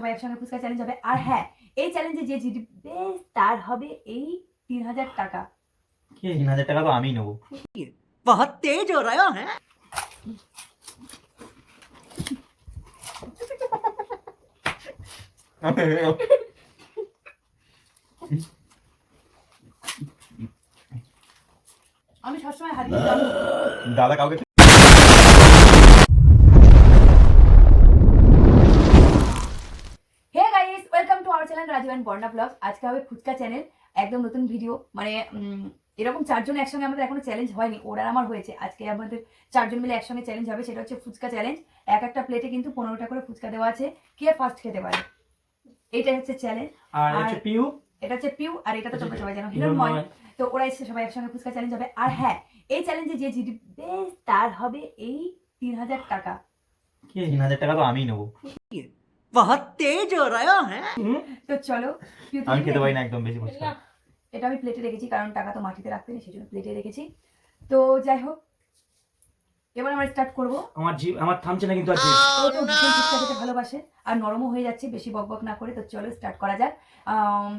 সবাই একসঙ্গে ফুচকা চ্যালেঞ্জ হবে। আর হ্যাঁ এই চ্যালেঞ্জে যে জিতবে হবে এই তিন হাজার টাকা। তিন হাজার টাকা তো আমি নেব। বহুত তেজ হো রায় হ্যাঁ। আমি সবসময় হারিয়ে দাদা কাউকে channel Rajib and Barna blog আজকে হবে ফুচকা চ্যানেল একদম নতুন ভিডিও মানে এরকম চারজন একসঙ্গে আমাদের এখনও চ্যালেঞ্জ হয়নি ওরা আমার হয়েছে। আজকে আমাদের চারজন মিলে একসঙ্গে চ্যালেঞ্জ হবে সেটা হচ্ছে ফুচকা চ্যালেঞ্জ এক একটা প্লেটে কিন্তু পনেরোটা করে ফুচকা দেওয়া আছে কে ফার্স্ট খেতে পারে? এইটাই হচ্ছে চ্যালেঞ্জ আর পিউ এটা হচ্ছে পিউ আর এটা তো তোমরা সবাই জানো হিরণময়। তো ওরা এসে সবাই একসঙ্গে ফুচকা চ্যালেঞ্জ হবে। আর হ্যাঁ এই চ্যালেঞ্জে যে জিতবে তার হবে এই তিন হাজার টাকা। কে? তিন হাজার টাকা তো আমি নেব। बहुत तेज हो रहा है হুম? তো চলো পিউ, তুমি আমি খেতে রেডি? পারি না একদম বেশি করছি এটা আমি প্লেটে রেখেছি কারণ টাকা তো মাটিতে রাখতে নেই সেজন্য প্লেটে রেখেছি তো যাই হোক এবার আমরা স্টার্ট করবো আমার জিভ আমার থামছে না কিন্তু আজকে ও তো ভীষণ ফুচকা খেতে ভালোবাসে আর নরমও হয়ে যাচ্ছে বেশি বক বক না করে তো চলো স্টার্ট করা যাক আম,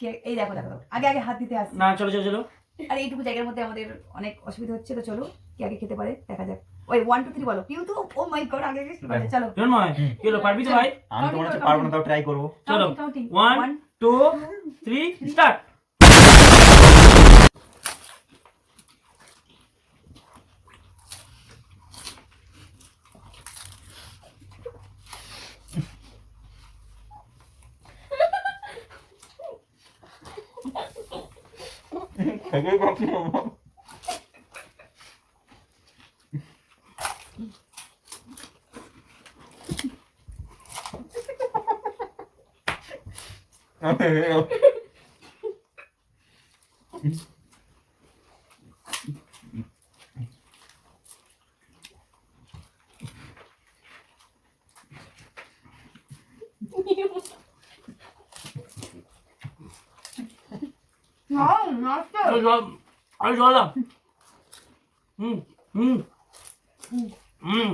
কে- এই দেখো দেখো দেখো। আগে আগে হাত দিতে আসছে না চলো চলো চলো আর এইটুকু জায়গার মধ্যে আমাদের অনেক অসুবিধা হচ্ছে তো চলো কি আগে খেতে পারে দেখা যাক ওই ওয়ান টু থ্রি বলো। পিউ তো ও মাই গড আগে আগে চলো। কি হলো পারবি তো ভাই? আমি তো মনে পারব না তাও ট্রাই করব। চলো। Counting one two three start আরও জল আরও জল দাও হুম হুম হুম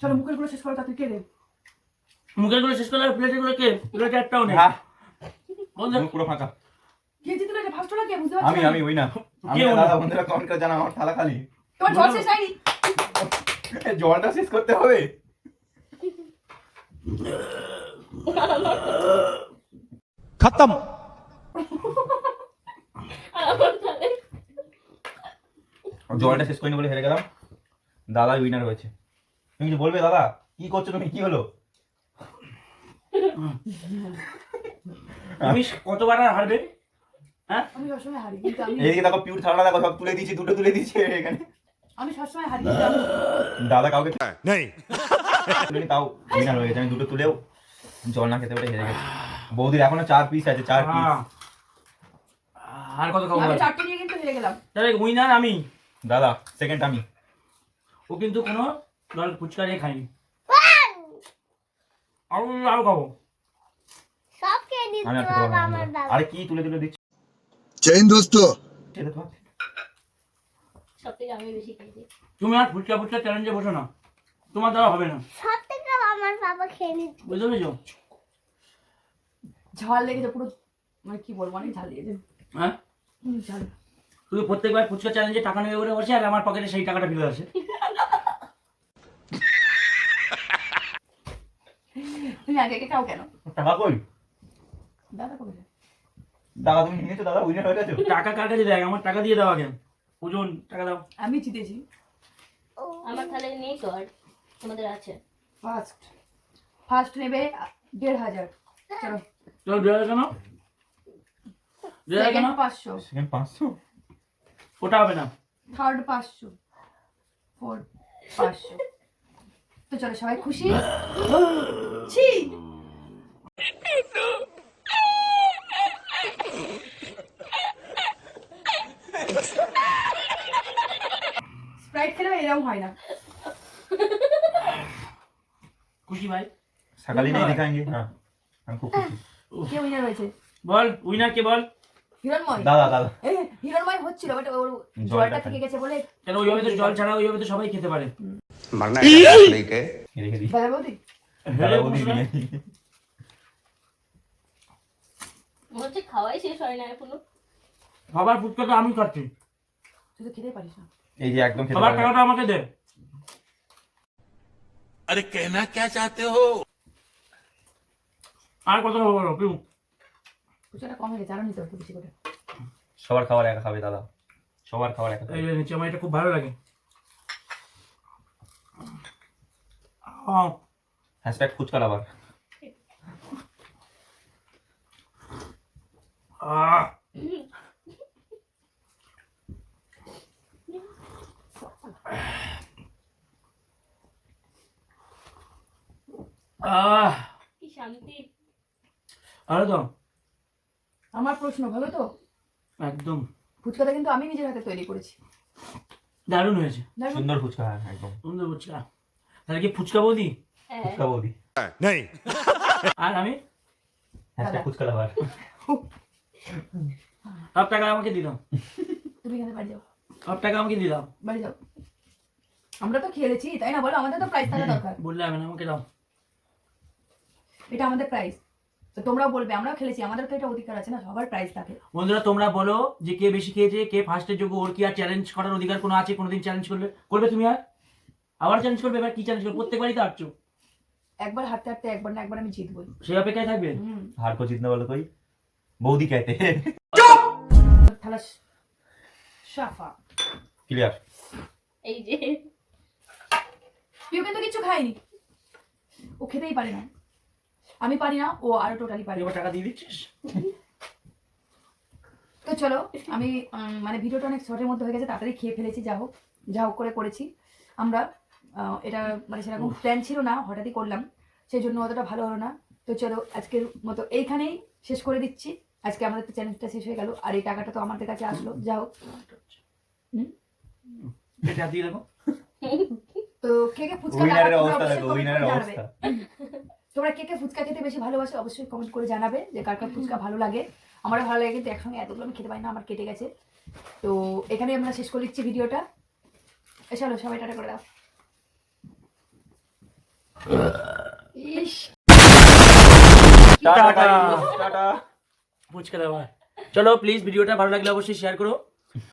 চলো শেষ করো তাতে কে রে? শেষ কে? নেই। হ্যাঁ। বন্ধু। পুরো ফাঁকা। কে জিতলো বুঝতে আমি আমি ওই না। আমি দাদা বন্ধুরা জানা আমার থালা খালি। তোমার জল শেষ হয়নি? জলটা শেষ করতে হবে? খতম। জলটা শেষ করিনি বলে হেরে গেলাম। দাদা উইনার হয়েছে। তুমি কিছু বলবে দাদা কি করছ তুমি? কি হলো? তুমি কতবার আর হারবে? হ্যাঁ? আমি সবসময় হারি কিন্তু আমি এইদিকে দেখো পিউর থালা দেখো সব তুলে দিয়েছি দুটো তুলে দিয়েছে এখানে। আমি সবসময় হারি কিন্তু আমি দাদা কাউকে তাও হয়ে গেছে আমি দুটো তুলেও জল না খেতে পারে হেরে গেছে। বৌদির এখনও চার পিস আছে চার পিস। আর কত খাব আমি চারটে নিয়ে কিন্তু হেরে গেলাম। তাহলে উইনার আমি। দাদা সেকেন্ড আমি। ও কিন্তু কোনো জল ফুচকা দিয়ে খাইনি। আরও আরও খাব। সব খেয়ে নিতে আর খেতে হবে আমার না। আরে কি তুলে তুলে দিচ্ছি? জৈন দোস্ত। ছেড়ে তো সব থেকে আমি বেশি খেয়েছি তুমি আর ফুচকা ফুচকা চ্যালেঞ্জে বসো না। তোমার দ্বারা হবে না। সব থেকে আমার বাবা খেয়ে নিচ্ছে বুঝতে পেরেছ? ঝাল লেগেছে পুরো মানে কি বলব অনেক ঝাল লেগেছে। হ্যাঁ? ঝাল। তুই প্রত্যেকবার ফুচকা চ্যালেঞ্জে টাকা নেবে বলে বসে আর আমার পকেটে সেই টাকাটা ফিরে আসে। তুমি আগে খাও কেন? টাকা কই? দাদা দাদা তুমি নিয়েছো দাদা উইনার হয়ে গেছো? টাকা কার কাছে আমার টাকা দিয়ে দাও আগে ওজন টাকা দাও। আমি জিতেছি। আমার তাহলে নেই আর আছে। ফার্স্ট ফার্স্ট নেবে দেড় হাজার। চলো। চল দেওয়া কেন? দেওয়া কেন? পাঁচশো। সেকেন্ড পাঁচশো? ওটা হবে না। থার্ড পাঁচশো। ফোর্থ পাঁচশো। তো চলো সবাই খুশি? ছি স্প্রাইট খেলে এরকম হয় না। খুশি ভাই? সকালে হ্যাঁ, কে উইনার হয়েছে? বল উইনার কে বল? হিরণময়। দাদা দাদা। হিরণময় হচ্ছিল বাট ওর জলটা থেকে গেছে বলে কেন ওইভাবে তো জল ছাড়া ওইভাবে তো সবাই খেতে পারে। মারনা এটা হ্যাঁ, হচ্ছে খাওয়াই শেষ হয় না এখনও। খাবার ফুচকা তো আমি খাচ্ছি। তুই তো খেতে পারিস না। এই যে একদম খাবার টাকাটা আমাকে দে। আরে কেনা কে চাতে হো? আর কত খাব বলো পিউ? ফুচকাটা কম গেছে আরও নিতে হবে বেশি করে। সবার খাবার একা খাবে দাদা। সবার খাবার একা এই নিচে আমার এটা খুব ভালো লাগে। হ্যাঁ হ্যাশট্যাগ ফুচকা লাভার আরে তো। আমার প্রশ্ন ভালো তো? একদম। ফুচকাটা কিন্তু আমি নিজের হাতে তৈরি করেছি। দারুণ হয়েছে। দেখো, সুন্দর ফুচকা একদম। সুন্দর ফুচকা। তাহলে কি ফুচকা বৌদি? ফুচকা বৌদি नहीं আর আমি? হ্যাশট্যাগ ফুচকা লাভার সব টাকা আমাকে দিলাম তুমি এখানে বাড়ি যাও। সব টাকা আমাকে দিলাম বাড়ি যাও। আমরা তো খেলেছি তাই না? বলো আমাদের তো প্রাইস থাকা দরকার। বললে না আমাকে দাও। এটা আমাদের প্রাইস তো তোমরাও বলবে আমরাও খেলেছি আমাদের তো এটা অধিকার আছে না সবার প্রাইস থাকে। বন্ধুরা তোমরা বলো যে কে বেশি খেয়েছে কে ফার্স্টের যোগ্য ওর কি আর চ্যালেঞ্জ করার অধিকার কোনো আছে কোনোদিন চ্যালেঞ্জ করবে করবে তুমি আর? আবার চ্যালেঞ্জ করবে এবার কি চ্যালেঞ্জ করবে? প্রত্যেকবারই তো হারছো। একবার হারতে হারতে একবার না একবার আমি জিতবই। সেই অপেক্ষায় থাকবেন? হার কো জিতনা বলে কই? বৌদি কাইতে চুপ! থালা শাফা। ক্লিয়ার এই যে। পিউ তো কিছু খাইনি ও খেতেই পারে না। আমি পারি না ও আরও টোটালি পারি। এবার টাকা দিয়ে দিচ্ছিস? তো চলো আমি মানে ভিডিওটা অনেক শর্টের মধ্যে হয়ে গেছে তাড়াতাড়ি খেয়ে ফেলেছি যা হোক যা হোক করে করেছি। আমরা এটা মানে সেরকম প্ল্যান ছিল না হঠাৎই করলাম। সেই জন্য অতটা ভালো হলো না। তো চলো আজকের মতো এইখানেই শেষ করে দিচ্ছি। আজকে আমাদের তো চ্যালেঞ্জটা শেষ হয়ে গেল। আর এই টাকাটা তো আমাদের কাছে আসলো। যা হোক তো কে কে ফুচকা তোমরা কে কে ফুচকা খেতে বেশি ভালোবাসো অবশ্যই কমেন্ট করে জানাবে যে কার কার ফুচকা ভালো লাগে। আমারও ভালো লাগে কিন্তু একসঙ্গে এতগুলো আমি খেতে পারি না আমার কেটে গেছে। তো এখানে আমরা শেষ করে দিচ্ছি ভিডিওটা। চলো সবাই টাটা করে দাও। টাটা ফুচকা দেওয়া চলো প্লিজ ভিডিওটা ভালো লাগলে অবশ্যই শেয়ার করো